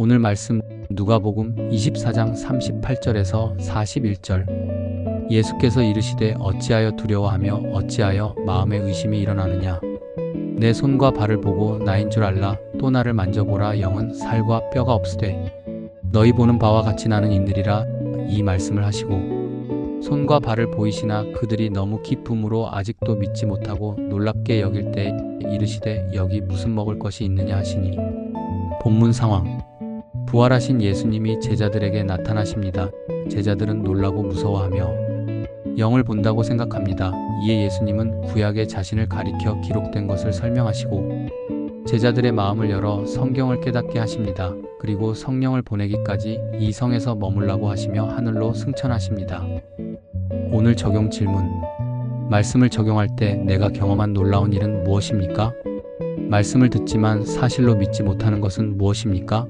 오늘 말씀 누가복음 24장 38절에서 41절. 예수께서 이르시되 어찌하여 두려워하며 어찌하여 마음에 의심이 일어나느냐? 내 손과 발을 보고 나인 줄 알라. 또 나를 만져보라. 영은 살과 뼈가 없으되 너희 보는 바와 같이 나는 인들이라. 이 말씀을 하시고 손과 발을 보이시나 그들이 너무 기쁨으로 아직도 믿지 못하고 놀랍게 여길 때 이르시되 여기 무슨 먹을 것이 있느냐 하시니. 본문 상황 부활하신 예수님이 제자들에게 나타나십니다. 제자들은 놀라고 무서워하며 영을 본다고 생각합니다. 이에 예수님은 구약에 자신을 가리켜 기록된 것을 설명하시고 제자들의 마음을 열어 성경을 깨닫게 하십니다. 그리고 성령을 보내기까지 이 성에서 머물라고 하시며 하늘로 승천하십니다. 오늘 적용 질문. 말씀을 적용할 때 내가 경험한 놀라운 일은 무엇입니까? 말씀을 듣지만 사실로 믿지 못하는 것은 무엇입니까?